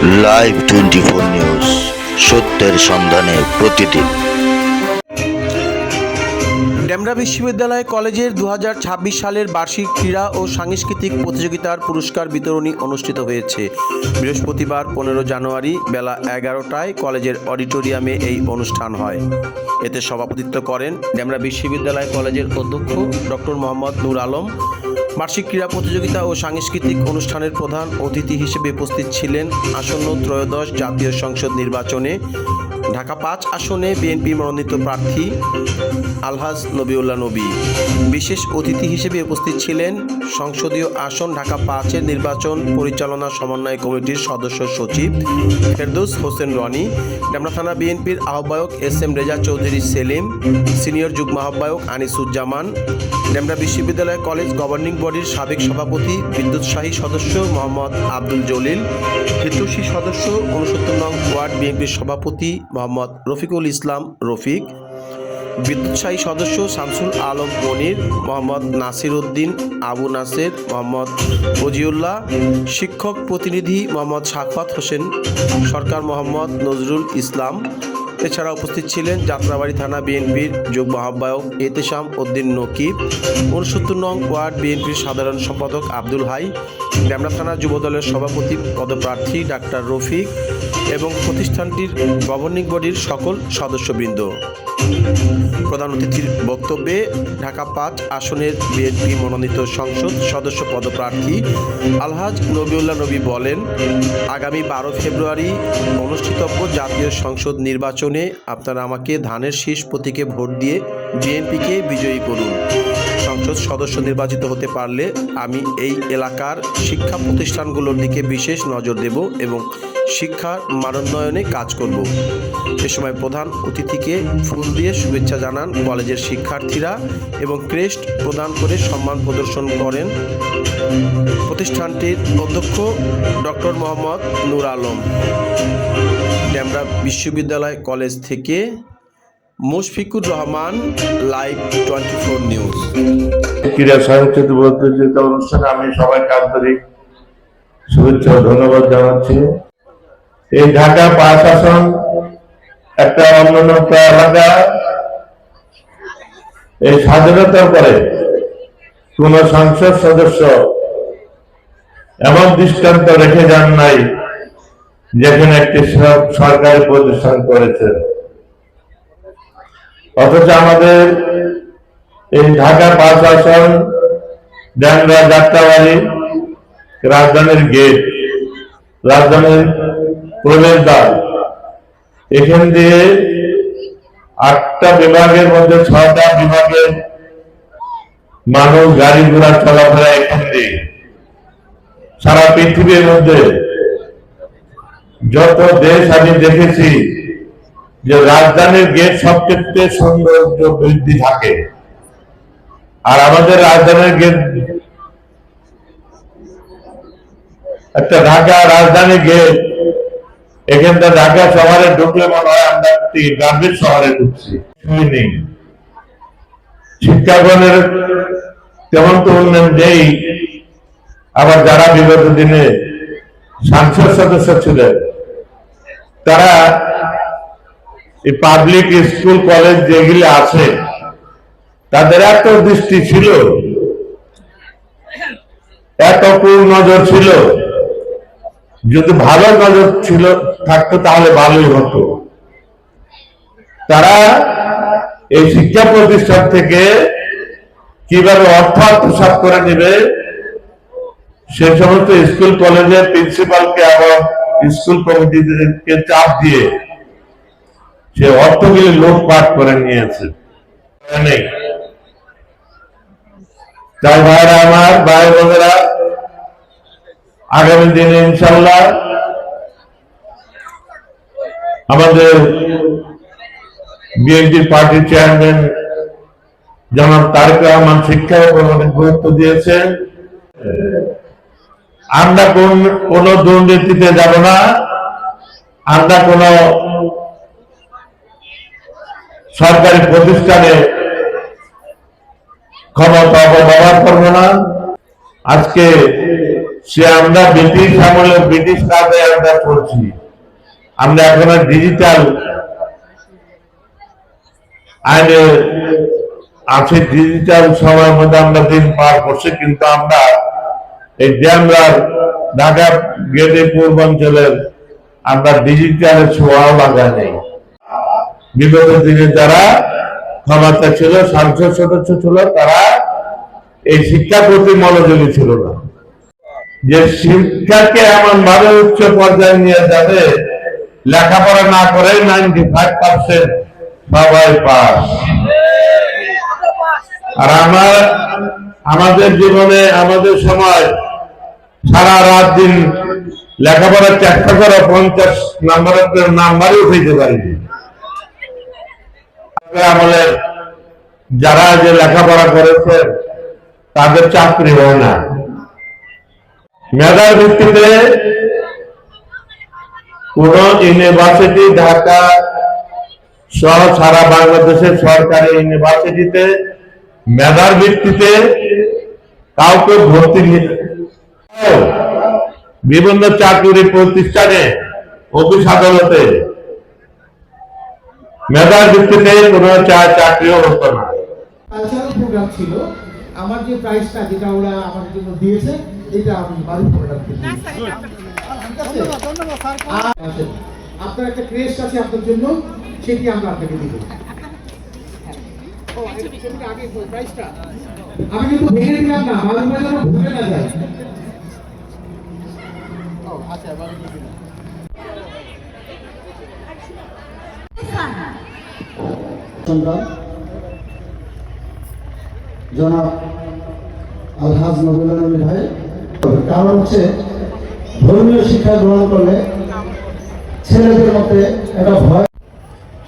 Live twenty four news সত্যের সন্ধানে প্রতিদিন। ডেমরা বিশ্ববিদ্যালয় কলেজের দুহাজার ছাব্বিশ সালের বার্ষিক ক্রীড়া ও সাংস্কৃতিক প্রতিযোগিতার পুরস্কার বিতরণী অনুষ্ঠিত হয়েছে। বৃহস্পতিবার পনেরো জানুয়ারি বেলা এগারোটায় কলেজের অডিটোরিয়ামে এই অনুষ্ঠান হয়। এতে সভাপতিত্ব করেন ডেমরা বিশ্ববিদ্যালয় কলেজের অধ্যক্ষ ডক্টর মোহাম্মদ নূর আলম বার্ষিক ক্রীড়া প্রতিযোগিতা ও সাংস্কৃতিক অনুষ্ঠানের প্রধান অতিথি হিসেবে উপস্থিত ছিলেন আসন্ন ত্রয়োদশ জাতীয় সংসদ নির্বাচনে ঢাকা পাঁচ আসনে বিএনপি মনোনীত প্রার্থী আলহাজ নবিউল্লাহ নবী। বিশেষ অতিথি হিসেবে উপস্থিত ছিলেন সংসদীয় আসন ঢাকা পাঁচের নির্বাচন পরিচালনা সমন্বয় কমিটির সদস্য সচিব ফেরদৌস হোসেন রনি, ডেমরা থানা বিএনপির আহ্বায়ক S M Reza Chowdhury Selim, senior যুগ্ম আহ্বায়ক আনিসুজ্জামান, ডেমরা বিশ্ববিদ্যালয় কলেজ গভর্নিং বডির সাবেক সভাপতি বিদ্যুৎসাহী সদস্য মোহাম্মদ আব্দুল জলিল, হিতুষী সদস্য উনসত্তর নং ওয়ার্ড বিএনপির সভাপতি মোহাম্মদ রফিকুল ইসলাম রফিক, বিদ্যুৎসাহী সদস্য শামসুল আলম মনির, মোহাম্মদ নাসির উদ্দিন, আবু নাসের, মোহাম্মদ ফজিউল্লাহ শিক্ষক প্রতিনিধি মোহাম্মদ শাকফাত হোসেন, সরকার মোহাম্মদ নজরুল ইসলাম। এছাড়া উপস্থিত ছিলেন যাত্রাবাড়ি থানা বিএনপির যুগ্ম আহ্বায়ক এতেশাম উদ্দিন নকিব, উনসত্তর নং ওয়ার্ড বিএনপির সাধারণ সম্পাদক আব্দুল হাই ডেমরা থানা যুবদলের সভাপতি পদপ্রার্থী ডাক্তার রফিক এবং প্রতিষ্ঠানটির গভর্নিং বডির সকল সদস্যবৃন্দ। প্রধান অতিথির বক্তব্যে ঢাকা পাঁচ আসনের বিএনপি মনোনীত সংসদ সদস্য পদপ্রার্থী আলহাজ নবিউল্লাহ নবী বলেন, আগামী বারো ফেব্রুয়ারি অনুষ্ঠিতব্য জাতীয় সংসদ নির্বাচনে আপনারা আমাকে ধানের শীষ প্রতীকে ভোট দিয়ে বিএনপিকে বিজয়ী করুন। সংসদ সদস্য নির্বাচিত হতে পারলে আমি এই এলাকার শিক্ষা প্রতিষ্ঠানগুলোর দিকে বিশেষ নজর দেব এবং শিক্ষার মানোন্নয়নে কাজ করব। এ সময় প্রধান অতিথিকে ফুল দিয়ে শুভেচ্ছা জানান কলেজের শিক্ষার্থীরা এবং ক্রেস্ট প্রদান করে সম্মান প্রদর্শন করেন প্রতিষ্ঠানটির অধ্যক্ষ ডক্টর মোহাম্মদ নূর আলম। ডেমরা বিশ্ববিদ্যালয় কলেজ থেকে Mushfiqur Rahman, live twenty four news. ক্রীড়া প্রতিযোগিতা অনুষ্ঠানে আমি সবাইকে আন্তরিক শুভেচ্ছা ধন্যবাদ জানাচ্ছি। এই ঢাকা পাঁচ আসন একটা অন্যান্য এলাকা, এই স্বাধীনতার পরে কোন সংসদ সদস্য এমন দৃষ্টান্ত রেখে যান নাই যেখানে একটি সর- সরকারি প্রতিষ্ঠান করেছেন অথচ আমাদের এই ঢাকা পাঁচ আসন ড্যাংরা যাত্রাবাড়ি, রাজধানীর গেট, রাজধানীর প্রবেশদ্বার এখান দিয়ে আটটা বিভাগের মধ্যে ছয়টা বিভাগের মানুষ গাড়ি ঘোড়া চলাফেরা এখান দিয়ে। সারা পৃথিবীর মধ্যে যত দেশ আমি দেখেছি যে রাজধানীর গেট সব ক্ষেত্রে সৌন্দর্য বৃদ্ধি থাকে। আর আমাদের রাজধানীর গেট একটা ঢাকা রাজধানী গেট এখানটা ঢাকা শহরে ঢুকলে মনে হয় আমরা শহরে ঢুকছি। শিক্ষাগণের তেমন তো উন্নয়ন নেই। আবার যারা বিগত দিনে সংসদ সদস্য ছিলেন, তারা এই পাবলিক স্কুল কলেজ যেগুলি আছে, তাদের এত দৃষ্টি ছিল, এত নজর ছিল যদি ভালো নজর ছিল, থাকতো তাহলে ভালোই হতো। তারা এই শিক্ষা প্রতিষ্ঠান থেকে কীভাবে অর্থ আত্মসাত করে নেবে, সে সমস্ত স্কুল কলেজের প্রিন্সিপালকে এবং স্কুল কমিটিকে চাপ দিয়ে সে অর্থগুলি লোটপাট করে নিয়েছে। তাই ভাইরা, আমার ভাই বোনেরা আগামী দিনে ইনশাল্লাহ আমাদের বিএনপি পার্টির চেয়ারম্যান জনাব তারেক রহমান শিক্ষার উপর অনেক গুরুত্ব দিয়েছেন। আমরা কোন কোন দুর্নীতিতে যাব না। আমরা কোন সরকারি প্রতিষ্ঠানে ক্ষমতা অপব্যবহার করব না। আজকে সে আমরা ব্রিটিশ আমলে ব্রিটিশ কাজে আমরা করছি আমরা এখন ডিজিটাল আইনে আছে। ডিজিটাল সময়ের মধ্যে আমরা দিন পার করছি, কিন্তু আমরা এই ড্যামরার ঢাকা গেটে পূর্বাঞ্চলের আমরা ডিজিটালের ছোঁয়াও লাগা নেই। বিগত দিনে যারা ক্ষমতা ছিল, সাংসদ সদস্য ছিল, তারা এই শিক্ষার প্রতি মনোযোগী ছিল না। যে শিক্ষাকে এমন ভাবে উচ্চ পর্যায়ে নিয়ে যাবে, লেখাপড়া না করে নাইনটি ফাইভ পার্সেন্ট সবাই পাস। আর আমার, আমাদের জীবনে, আমাদের সময় সারা রাত দিন লেখাপড়ার চেষ্টা করে পঞ্চাশ নাম্বারের নাম্বারই উঠাইতে পারিনি। আমলে যারা যে লেখাপড়া করেছে, তাদের চাকরি হয় না। মেধার ভিত্তিতে কোন ইউনিভার্সিটি ঢাকা সহ সারা বাংলাদেশের সরকারি ইউনিভার্সিটিতে মেধার ভিত্তিতে কাউকে ভর্তি বিভিন্ন চাকরি প্রতিষ্ঠানে অফিস আদালতে মেধার ভিত্তিতে কোন চা- চাকরিও হতো না আমার যে প্রাইসটা যেটা ওরা আমার জন্য দিয়েছে এটা আমি বাড়ি আছে। আপনার একটা ক্রেস্ট আছে আপনার জন্য সেটি আমরা আপনাকে দিব। আমি কিন্তু ভেঙে দিলাম না মাঝে মাঝে যেন ভুলে না যায়। জনাব আলহাজ নবুল ভাই কারণ হচ্ছে, ধর্মীয় শিক্ষা গ্রহণ করলে ছেলেদের মধ্যে একটা ভয়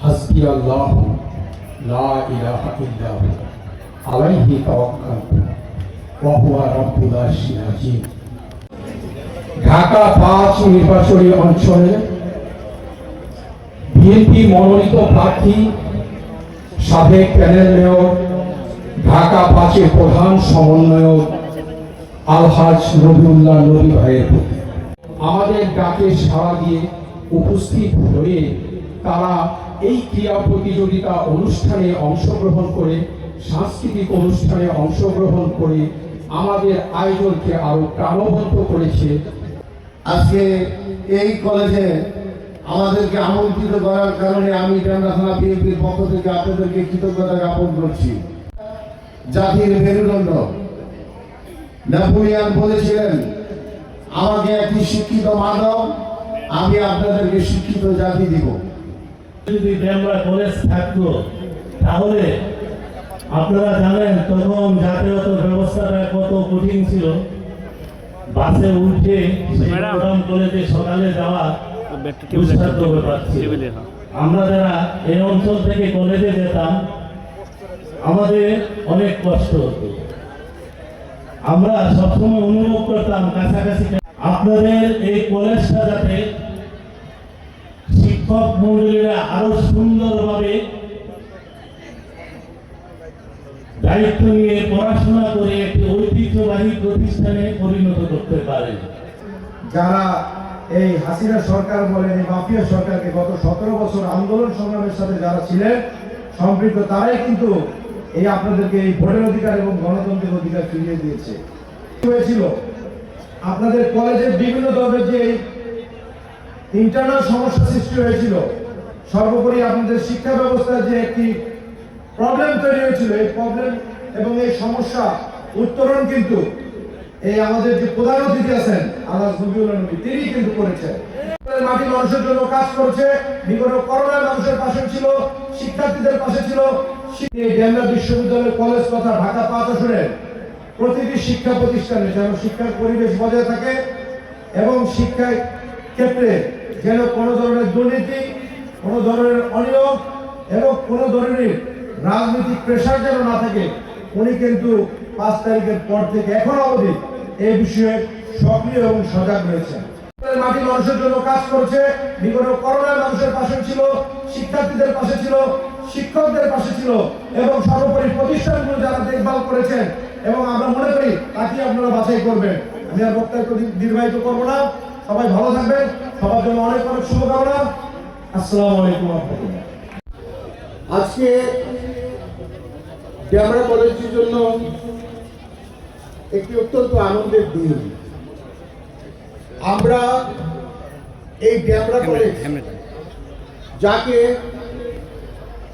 হাসবি আল্লাহ, লা ইলাহা ইল্লাহু, আলাইহি ওয়া হুয়া রাব্বুল আরশিল আযীম ঢাকা পাঁচ নির্বাচনী অঞ্চলে বিএনপি মনোনীত প্রার্থী, সাবেক প্যানেল মেয়র, ঢাকা পাঁচের প্রধান সমন্বয়ক আলহাজ রবিউল্লাহ নবী ভাইয়ের প্রতি। আমাদের ডাকে সাড়া দিয়ে উপস্থিত হয়ে তারা এই ক্রীড়া প্রতিযোগিতা অনুষ্ঠানে অংশগ্রহণ করে, সাংস্কৃতিক অনুষ্ঠানে অংশগ্রহণ করে আমাদের আয়োজনকে আরও প্রাণবন্ত করেছে। আজকে এই কলেজে আমাদেরকে আমন্ত্রিত করার কারণে আমি ডান্ডা থানা বিএনপির পক্ষ থেকে আপনাদেরকে কৃতজ্ঞতা জ্ঞাপন করছি। জাতির মেরুদণ্ড নেপোলিয়ান বলেছিলেন আমাকে একটি শিক্ষিত মানব আমি আপনাদেরকে শিক্ষিত জাতি দিব। যদি ডেমরা কলেজ থাকতো তাহলে আপনারা জানেন তখন যাতায়াত ব্যবস্থাটা কত কঠিন ছিল। বাসে উঠে কলেজে সকালে যাওয়া দুঃসাধ্য ব্যাপার আমরা যারা এই অঞ্চল থেকে কলেজে যেতাম আমাদের অনেক কষ্ট হতো। আমরা সবসময় অনুভব করতাম কাছাকাছি আপনাদের এই কলেজটা যাতে শিক্ষক মন্ডলীরা আরও সুন্দরভাবে দায়িত্ব নিয়ে পড়াশোনা করে একটি ঐতিহ্যবাহী প্রতিষ্ঠানে পরিণত করতে পারে। যারা এই হাসিনা সরকার বলেন, এই মাফিয়া সরকারকে গত সতেরো বছর আন্দোলন সংগ্রামের সাথে যারা ছিলেন, সম্পৃক্ত, তারাই কিন্তু এই আপনাদেরকে এই ভোটের অধিকার এবং গণতন্ত্রের অধিকার ফিরিয়ে দিয়েছে। হয়েছিল? আপনাদের কলেজের বিভিন্ন ধরনের যে ইন্টারনাল সমস্যা সৃষ্টি হয়েছিল, সর্বোপরি আপনাদের শিক্ষা ব্যবস্থার যে একটি প্রবলেম তৈরি হয়েছিল, এই প্রবলেম এবং এই সমস্যা উত্তরণ কিন্তু এই আমাদের যে প্রধান অতিথি আছেন নবীউল্লাহ নবী তিনি কিন্তু করেছেন। মাটি মানুষের জন্য কাজ করছে। বিগত করোনায় মানুষের পাশে ছিল, শিক্ষার্থীদের পাশে ছিল। ডেমরা বিশ্ববিদ্যালয় কলেজ তথা ঢাকা পাঁচ আসনের প্রতিটি শিক্ষা প্রতিষ্ঠানে যেন শিক্ষার পরিবেশ বজায় থাকে এবং শিক্ষার ক্ষেত্রে যেন কোনো ধরনের দুর্নীতি, কোনো ধরনের অনিয়ম এবং কোনো ধরনের রাজনৈতিক প্রেশার যেন না থাকে, উনি কিন্তু পাঁচ তারিখের পর থেকে এখন অবধি এই বিষয়ে সক্রিয় এবং সজাগ রয়েছেন। মাটি মানুষের জন্য কাজ করছে। মানুষের পাশে ছিল, শিক্ষার্থীদের পাশে ছিল, শিক্ষকদের পাশে ছিল এবং সর্বোপরি প্রতিষ্ঠানগুলো যারা দেখভাল করেছেন এবং আমরা মনে করি তাকে আপনারা বাছাই করবেন। আমি আর বক্তব্য দীর্ঘায়িত না। সবাই ভালো থাকবেন। সবার জন্য অনেক অনেক শুভকামনা। আসসালামু আলাইকুম আজকে কলেজের জন্য একটি অত্যন্ত আনন্দের দিন। আমরা এই ড্যামরা কলেজ যাকে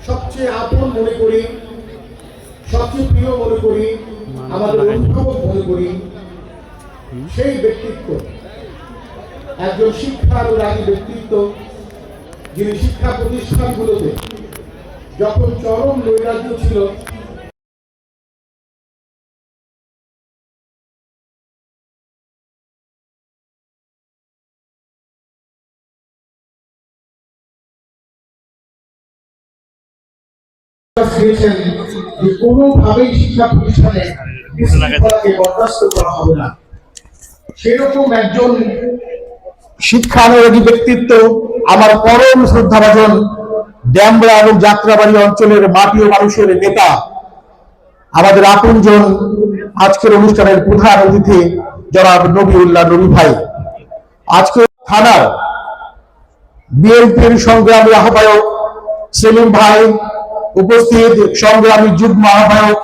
সবচেয়ে আপন মনে করি সবচেয়ে প্রিয় মনে করি আমাদের অভিভাবক মনে করি সেই ব্যক্তিত্ব। একজন শিক্ষা শিক্ষানুরাগী ব্যক্তিত্ব যিনি শিক্ষা প্রতিষ্ঠানগুলোতে যখন চরম নৈরাজ্য ছিল কোনোভাবেই শিক্ষা প্রতিষ্ঠানে বিশৃঙ্খলাকে বরদাস্ত করা হবে না। সেরকম একজন শিক্ষানুরাগী ব্যক্তিত্ব আমার পরম শ্রদ্ধাভাজন ড্যামরা এবং যাত্রাবাড়ি অঞ্চলের মাটি ও মানুষের নেতা, আমাদের আপনজন আজকের অনুষ্ঠানের প্রধান অতিথি জনাব নবিউল্লাহ নবী ভাই। আজকে থানার বিএনপির সংগ্রামী আহ্বায়ক সেলিম ভাই উপস্থিত সংগ্রামী যুগ্ম আহ্বায়ক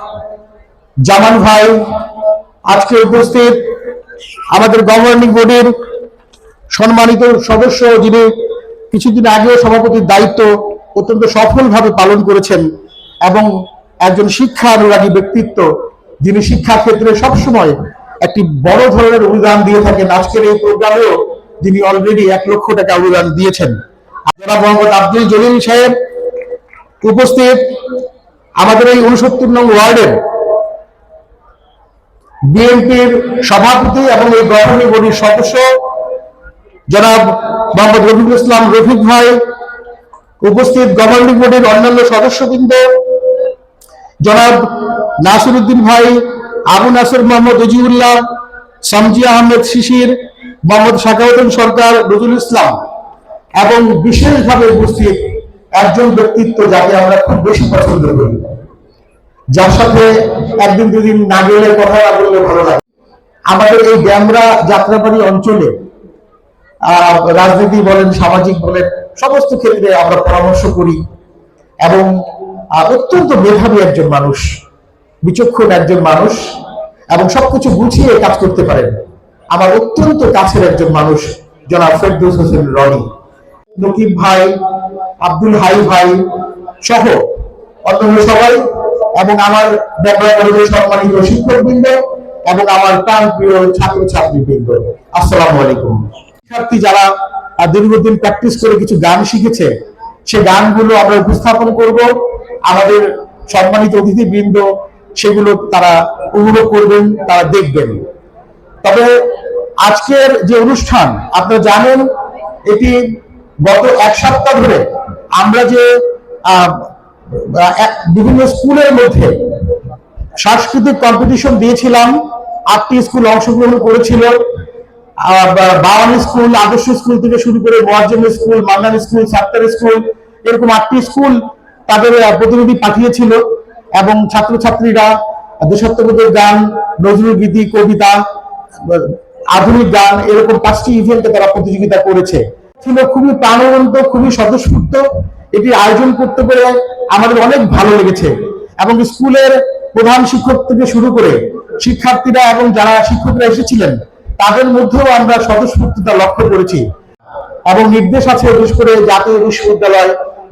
জামান ভাই। আজকে উপস্থিত আমাদের গভর্নিং বোর্ডের সম্মানিত সদস্য যিনি কিছুদিন আগেও সভাপতির দায়িত্ব অত্যন্ত সফলভাবে পালন করেছেন এবং একজন শিক্ষা অনুরাগী ব্যক্তিত্ব, যিনি শিক্ষা ক্ষেত্রে সবসময় একটি বড় ধরনের অনুদান দিয়ে থাকেন। আজকের এই প্রোগ্রামেও যিনি অলরেডি এক লক্ষ টাকা অনুদান দিয়েছেন। জনাব মোহাম্মদ আব্দুল জলিল সাহেব উপস্থিত আমাদের এই উনসত্তর নং ওয়ার্ডের বিএনপির সভাপতি এবং এই গভর্নিং বডির সদস্য, জনাব মোহাম্মদ রফিকুল ইসলাম রফিক ভাই, উপস্থিত গভর্নিং বডির অন্যান্য সদস্যবৃন্দ, জনাব নাসিরুদ্দিন ভাই, আবু নাসির মোহাম্মদ রজিউল্লাহ সামজিয়া আহমেদ শিশির, মোহাম্মদ শাকাউদ্দিন সরকার, নজরুল ইসলাম এবং বিশেষভাবে উপস্থিত একজন ব্যক্তিত্ব যাকে আমরা খুব বেশি পছন্দ করি। যার সাথে একদিন দুদিন না গেলে কথা না বললে ভালো লাগে। আমাদের এই ড্যামরা যাত্রাবাড়ি অঞ্চলে রাজনীতি বলেন, সামাজিক বলেন, সমস্ত ক্ষেত্রে আমরা পরামর্শ করি এবং অত্যন্ত মেধাবী একজন মানুষ, বিচক্ষণ একজন মানুষ এবং সবকিছু গুছিয়ে কাজ করতে পারেন। আমার অত্যন্ত কাছের একজন মানুষ, জনাব ফেরদৌস হোসেন রনি। নকিব ভাই আব্দুল হাই ভাই সহ অন্যান্য সবাই এবং আমার ব্যবহার সম্মানিত শিক্ষকবৃন্দ এবং আমার প্রাণ প্রিয় ছাত্র ছাত্রীবৃন্দ আসসালামু আলাইকুম। শিক্ষার্থী যারা দীর্ঘদিন প্র্যাকটিস করে কিছু গান শিখেছে, সে গানগুলো আমরা উপস্থাপন করব। আমাদের সম্মানিত অতিথিবৃন্দ, সেগুলো তারা উপভোগ করবেন, তারা দেখবেন। তবে আজকের যে অনুষ্ঠান, আপনারা জানেন, এটি গত এক সপ্তাহ ধরে আমরা যে বিভিন্ন স্কুলের মধ্যে সাংস্কৃতিক কম্পিটিশন দিয়েছিলাম, আটটি স্কুল অংশগ্রহণ করেছিল বাওয়ানি স্কুল, আদর্শ স্কুল থেকে শুরু করে Moazzem school, Mannan school Sattar school, এরকম আটটি স্কুল তাদের প্রতিনিধি পাঠিয়েছিল এবং ছাত্রছাত্রীরা দেশাত্মবোধের গান, নজরুল গীতি, কবিতা আধুনিক গান, এরকম পাঁচটি ইভেন্টে তারা প্রতিযোগিতা করেছে। ছিল খুবই প্রাণবন্ত, খুবই স্বতঃস্ফূর্ত এটি আয়োজন করতে পেরে আমাদের অনেক ভালো লেগেছে। এবং স্কুলের প্রধান শিক্ষক থেকে শুরু করে শিক্ষার্থীরা এবং যারা শিক্ষকরা এসেছিলেন, তাদের মধ্যেও আমরা স্বতঃস্ফূর্ততা লক্ষ্য করেছি। এবং নির্দেশ আছে, বিশেষ করে জাতীয় বিশ্ববিদ্যালয়,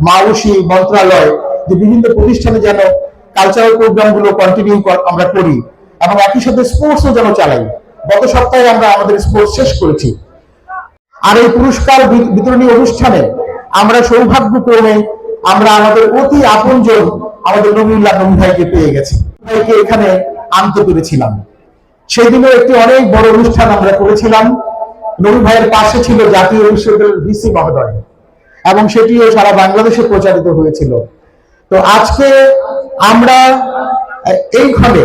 মাউসি মন্ত্রণালয় যে বিভিন্ন প্রতিষ্ঠানে যেন কালচারাল প্রোগ্রামগুলো কন্টিনিউ আমরা করি। এবং একই সাথে স্পোর্টসও যেন চালাই। গত সপ্তাহে আমরা আমাদের স্পোর্টস শেষ করেছি। আর এই পুরস্কার বিতরণী অনুষ্ঠানে আমরা সৌভাগ্যক্রমে আমরা আমাদের অতি আপনজন আমাদের নবীউল্লাহ নবী ভাইকে পেয়ে গেছি। ভাইকে এখানে আনতে পেরেছিলাম। সেদিনও একটি অনেক বড় অনুষ্ঠান আমরা করেছিলাম। নবী ভাইয়ের পাশে ছিল জাতীয় বিশ্ববিদ্যালয়ের ভিসি মহোদয় এবং সেটিও সারা বাংলাদেশে প্রচারিত হয়েছিল। তো আজকে আমরা এইখানে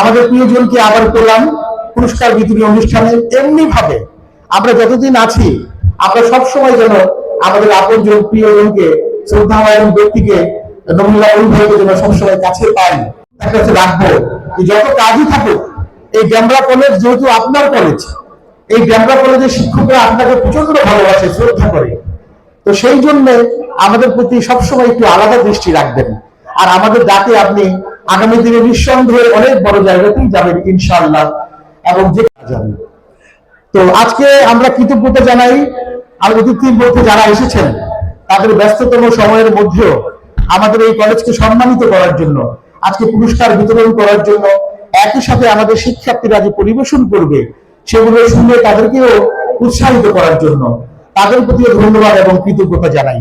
আমাদের প্রিয়জনকে আবার পেলাম পুরস্কার বিতরণী অনুষ্ঠানে। এমনি ভাবে আমরা যতদিন আছি, আমরা সবসময় যেন আমাদের আপনজন প্রিয়জনকে শ্রদ্ধাময় ব্যক্তিকে যেন সবসময় কাছে পাই। তার কাছে রাখব যত কাজই থাকুক, এই ড্যামরা কলেজ যেহেতু আপনার কলেজ, এই ড্যামরা কলেজের শিক্ষকরা আপনাকে প্রচণ্ড ভালোবাসে, শ্রদ্ধা করে। তো সেই জন্য আমাদের প্রতি সবসময় একটু আলাদা দৃষ্টি রাখবেন। আর আমাদের ডাকে আপনি আগামী দিনে নিঃসন্দেহে অনেক বড় জায়গাতেই যাবেন, ইনশাআল্লাহ। এবং যে যাবেন তো আজকে আমরা কৃতজ্ঞতা জানাই আর অতিথির মধ্যে যারা এসেছেন, তাদের ব্যস্ততম সময়ের মধ্যেও আমাদের এই কলেজকে সম্মানিত করার জন্য, আজকে পুরস্কার বিতরণ করার জন্য একই সাথে আমাদের শিক্ষার্থীরা যে পরিবেশন করবে, সেগুলো শুনে তাদেরকেও উৎসাহিত করার জন্য তাদের প্রতিও ধন্যবাদ এবং কৃতজ্ঞতা জানাই।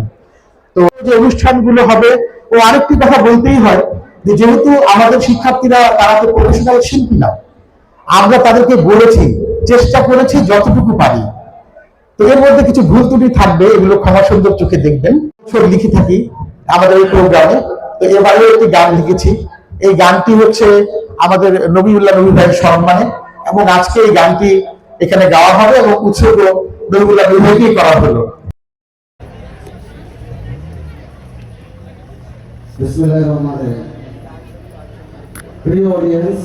তো যে অনুষ্ঠানগুলো হবে, ও আরেকটি কথা বলতেই হয় যে যেহেতু আমাদের শিক্ষার্থীরা তারা তো প্রফেশনাল শিল্পী না, আমরা তাদেরকে বলেছি চেষ্টা করেছি যতটুকু পারি। তো এর মধ্যে কিছু ভুল ত্রুটি থাকবে, এগুলো ক্ষমা সুন্দর চোখে দেখবেন। ছবি লিখে থাকি আমাদের এই প্রোগ্রামে তো এবারেও একটি গান লিখেছি। এই গানটি হচ্ছে আমাদের নবীউল্লাহ নবী ভাইয়ের সম্মানে এবং আজকে এই গানটি এখানে গাওয়া হবে এবং উৎসর্গ নবীউল্লাহ নবী ভাইকেই করা হলো। প্রিয় অডিয়েন্স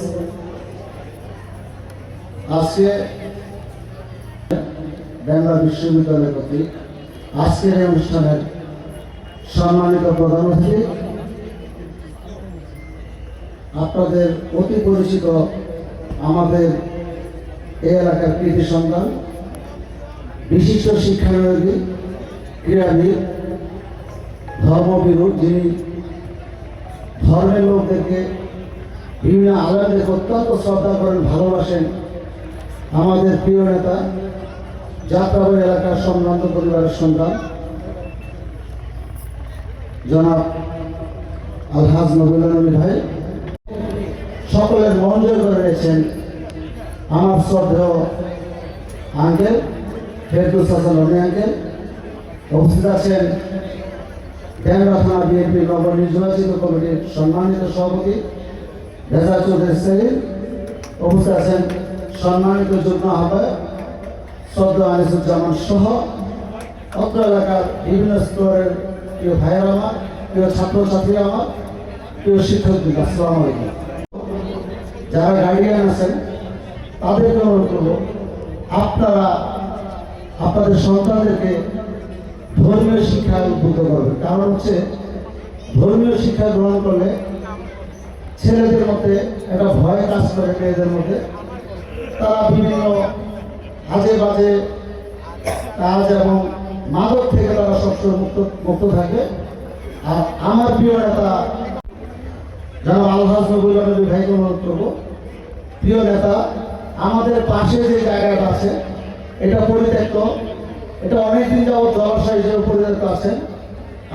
আজকে বাংলা বিশ্ববিদ্যালয় কর্তৃক আজকের এই অনুষ্ঠানের সম্মানিত প্রধান অতিথি, আপনাদের অতি পরিচিত আমাদের এই এলাকার কৃতি সন্তান, বিশিষ্ট শিক্ষানবী ক্রীড়াবিদ ধর্মবিরু যিনি ধর্মের লোকদেরকে বিভিন্ন আলেমদেরকে অত্যন্ত শ্রদ্ধা করেন, ভালোবাসেন আমাদের প্রিয় নেতা, যাত্রাবাড়ি এলাকার সম্ভ্রান্ত পরিবারের সন্তান, জনাব আলহাজ নবুল্লা নবী ভাই, সকলের মন জয় করে রয়েছেন আমার শ্রদ্ধেয় আঙ্কেল ফেরদুস হাসান রনি আঙ্কেল উপস্থিত আছেন ড্যাংরা থানা বিএনপি নবনির্বাচিত কমিটির সম্মানিত সভাপতি রেজা চৌধুরী সেলিম উপস্থিত আছেন সম্মানিত যুগ্ম আহ্বায়ক শ্রদ্ধ আনিসুজ্জামান সহ অত্র এলাকার বিভিন্ন স্তরের প্রিয় ভাইয়ের আমার, প্রিয় ছাত্রছাত্রী আমার, প্রিয় শিক্ষক আসসালামু আলাইকুম। যারা গার্ডিয়ান আছেন, তাদেরকে অনুরোধ করব, আপনারা আপনাদের সন্তানদেরকে ধর্মীয় শিক্ষায় উদ্বুদ্ধ করবে কারণ হচ্ছে, ধর্মীয় শিক্ষা গ্রহণ করলে ছেলেদের মধ্যে একটা ভয় কাজ করে, মেয়েদের মধ্যে তারা বিভিন্ন আজে বাজে কাজ এবং মাদক থেকে তারা সবসময় মুক্ত মুক্ত থাকে আর আমার প্রিয় নেতা যারা আলহাজ নবুল নবী ভাইকে অনুরোধ করব, প্রিয় নেতা, আমাদের পাশে যে জায়গাটা আছে, এটা পরিত্যক্ত, এটা অনেকদিন যাবৎ জলাশয় হিসেবে পরিণত আছেন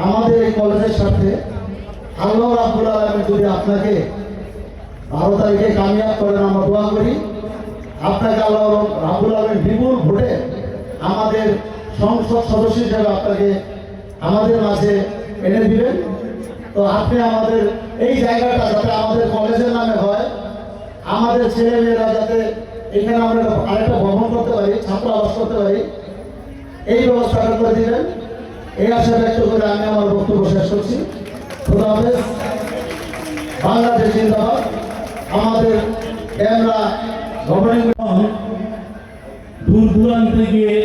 আমাদের এই কলেজের সাথে আল্লাহ রাবুল আলমী যদি আপনাকে বারো তারিখে কামিয়াব করেন, আমরা দোয়া করি। আপনাকে আল্লাহ রাবুল বিপুল ভোটে আমাদের সংসদ সদস্য হিসেবে আপনাকে আমাদের মাঝে এনে দিবেন, তো আপনি আমাদের এই জায়গাটা যাতে আমাদের কলেজের নামে হয়, আমাদের ছেলে মেয়েরা যাতে এখানে আমরা আরেকটা ভ্রমণ করতে পারি ছাত্র আবাস করতে পারি, এই ব্যবস্থাটা করে দিলেন এই আশা ব্যক্ত করে আমি আমার বক্তব্য শেষ করছি। বাংলাদেশ জিন্দাবাদ। আমাদের ক্যামেরা দূর দূরান্তে গিয়ে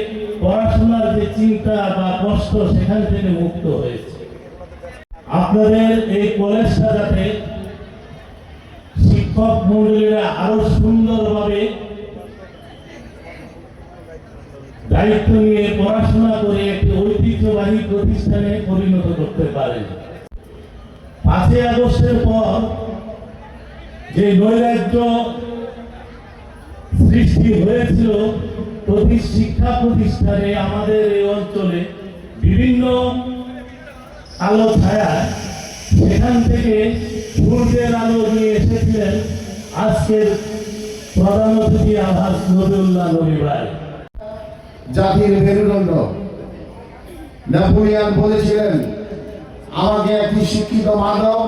পড়াশোনার যে চিন্তা বা কষ্ট সেখান থেকে মুক্ত হয়েছে আপনাদের এই কলেজটা যাতে শিক্ষক মন্ডলীরা আরও সুন্দরভাবে দায়িত্ব নিয়ে পড়াশোনা করে একটি ঐতিহ্যবাহী প্রতিষ্ঠানে পরিণত করতে পারেন পাঁচই আগস্টের পর যে নৈরাজ্য সৃষ্টি হয়েছিল প্রতি শিক্ষা প্রতিষ্ঠানে আমাদের এই অঞ্চলে বিভিন্ন আলো ছায়া সেখান থেকে সূর্যের আলো নিয়ে এসেছিলেন আজকের প্রধান অতিথি আভাস নবীউল্লাহ নবী ভাই। জাতির মেরুদণ্ড। নেপোলিয়ান বলেছিলেন, আমাকে একটি শিক্ষিত মানব,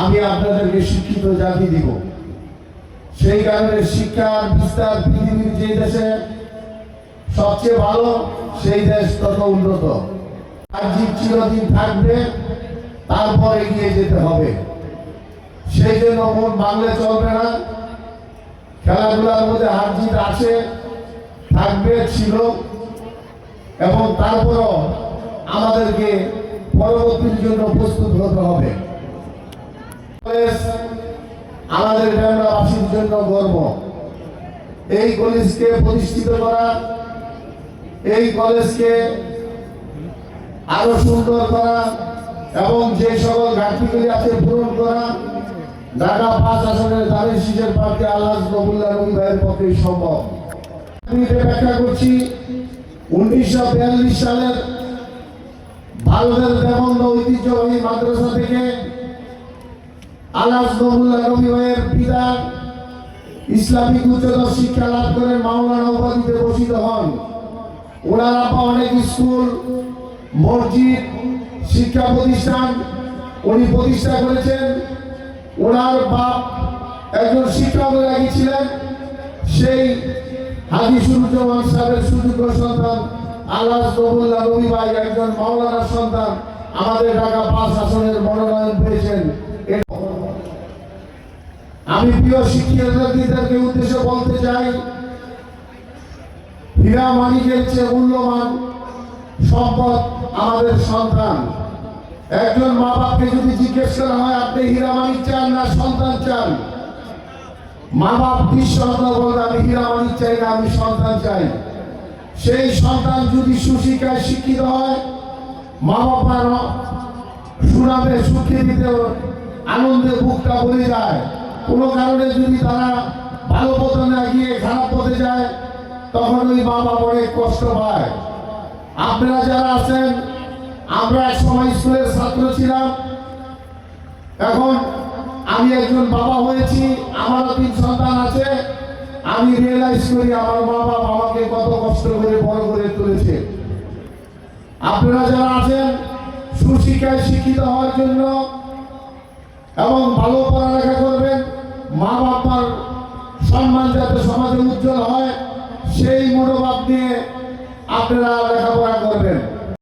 আমি আপনাদেরকে শিক্ষিত জাতি দিব। সেই কারণে শিক্ষার বিস্তার পৃথিবীর যে দেশে সবচেয়ে ভালো, সেই দেশ তত উন্নত। রাজ্যিক চিরদিন থাকবে, তারপর এগিয়ে যেতে হবে। সেই জন্য মন বাংলা চলবে না। খেলাধুলার মধ্যে হার জিত আছে, থাকবে, ছিল। এবং তারপরও আমাদেরকে পরবর্তীর জন্য প্রস্তুত হতে হবে। আমাদের গ্রামবাসীর জন্য গর্ব। এই কলেজকে প্রতিষ্ঠিত করা, এই কলেজকে আরও সুন্দর করা এবং যে সকল ঘাটতিগুলি আছে পূরণ করা, ঢাকা পাঁচ আসনের দাঁড়িয়ে শীষের প্রার্থী আল্লাহ নবুল্লাহ নবী ভাইয়ের পক্ষে সম্ভব। ব্যাখ্যা করছি, উনিশশো বিয়াল্লিশ সালের ভারতের দেবন্দ ঐতিহ্যবাহী মাদ্রাসা থেকে আলাস নবুল্লাহ নবী ভাইয়ের পিতা, ইসলামিক উচ্চতর শিক্ষা লাভ করে মাওলানা উপাধিতে ভূষিত হন। ওনার আপা অনেক স্কুল, মসজিদ, শিক্ষা প্রতিষ্ঠান উনি প্রতিষ্ঠা করেছেন। ওনার বাপ একজন শিক্ষক লাগিয়েছিলেন সেই হাজি সুরুজ্জামান সাহেবের সুযোগ্য সন্তান আল্লাহ নবুল্লাহ নবী ভাই একজন মাওলানার সন্তান আমাদের ঢাকা পাঁচ আসনের মনোনয়ন পেয়েছেন। আমি প্রিয় শিক্ষার্থীদেরকে উদ্দেশ্যে বলতে চাই, হীরা মানিকের চেয়ে মূল্যবান সম্পদ আমাদের সন্তান। একজন মা বাপকে যদি জিজ্ঞেস করা হয়, আপনি হীরা মানিক চান না সন্তান চান? মা বাপ নিঃসন্তান বলবে আমি হীরা মানিক চাই না, আমি সন্তান চাই। সেই সন্তান যদি সুশিক্ষায় শিক্ষিত হয় মা বাবার সুনামে সুখে দিতে আনন্দে বুকটা ভরে যায়। কোনো কারণে যদি তারা ভালো পথে না গিয়ে খারাপ পথে যায়, তখন ওই বাবা অনেক কষ্ট পায়। আপনারা যারা আছেন, আমরা এক সময় স্কুলের ছাত্র ছিলাম। এখন আমি একজন বাবা হয়েছি, আমারও তিন সন্তান আছে। আমি রিয়েলাইজ করি আমার বাবা বাবাকে কত কষ্ট করে বড় করে তুলেছে। আপনারা যারা আছেন, সুশিক্ষায় শিক্ষিত হওয়ার জন্য এবং ভালো পড়ালেখা করবেন মা বাবার সম্মান যাতে সমাজে উজ্জ্বল হয় সেই মনোভাব নিয়ে আপনারা লেখাপড়া করবেন।